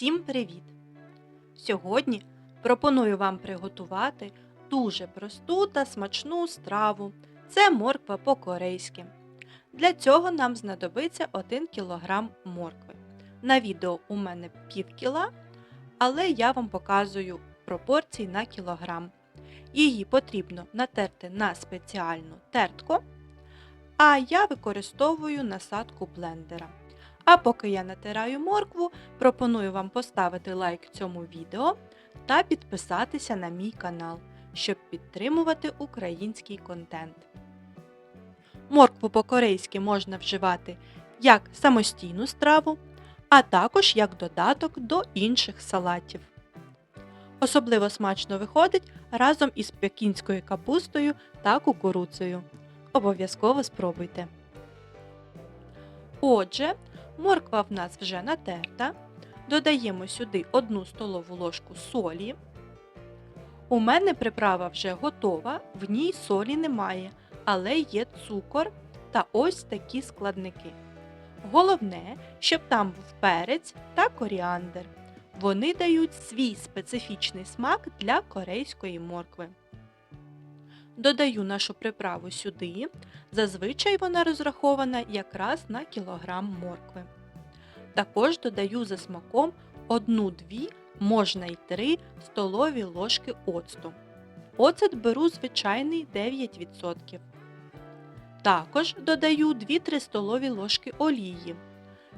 Всім привіт! Сьогодні пропоную вам приготувати дуже просту та смачну страву. Це морква по-корейськи. Для цього нам знадобиться 1 кг моркви. На відео у мене пів кіла, але я вам показую пропорції на кілограм. Її потрібно натерти на спеціальну тертку, а я використовую насадку блендера. А поки я натираю моркву, пропоную вам поставити лайк цьому відео та підписатися на мій канал, щоб підтримувати український контент. Моркву по-корейськи можна вживати як самостійну страву, а також як додаток до інших салатів. Особливо смачно виходить разом із пекінською капустою та кукуруцею. Обов'язково спробуйте. Отже, морква в нас вже натерта. Додаємо сюди 1 столову ложку солі. У мене приправа вже готова, в ній солі немає, але є цукор та ось такі складники. Головне, щоб там був перець та коріандр. Вони дають свій специфічний смак для корейської моркви. Додаю нашу приправу сюди. Зазвичай вона розрахована якраз на кілограм моркви. Також додаю за смаком 1-2, можна й 3 столові ложки оцту. Оцет беру звичайний 9%. Також додаю 2-3 столові ложки олії.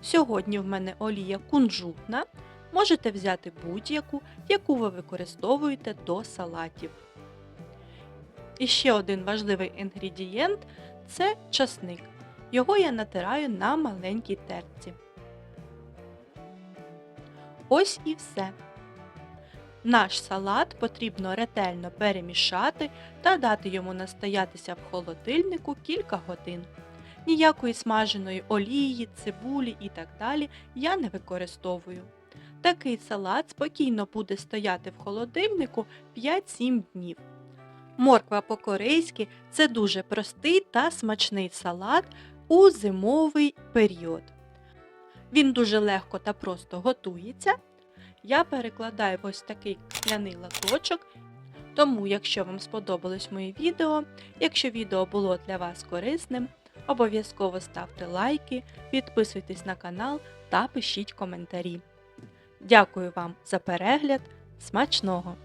Сьогодні в мене олія кунжутна. Можете взяти будь-яку, яку ви використовуєте до салатів. І ще один важливий інгредієнт це часник. Його я натираю на маленькій терці. Ось і все. Наш салат потрібно ретельно перемішати та дати йому настоятися в холодильнику кілька годин. Ніякої смаженої олії, цибулі і так далі я не використовую. Такий салат спокійно буде стояти в холодильнику 5-7 днів. Морква по-корейськи це дуже простий та смачний салат у зимовий період. Він дуже легко та просто готується. Я перекладаю ось такий скляний латочок. Тому, якщо вам сподобалось моє відео, якщо відео було для вас корисним, обов'язково ставте лайки, підписуйтесь на канал та пишіть коментарі. Дякую вам за перегляд. Смачного!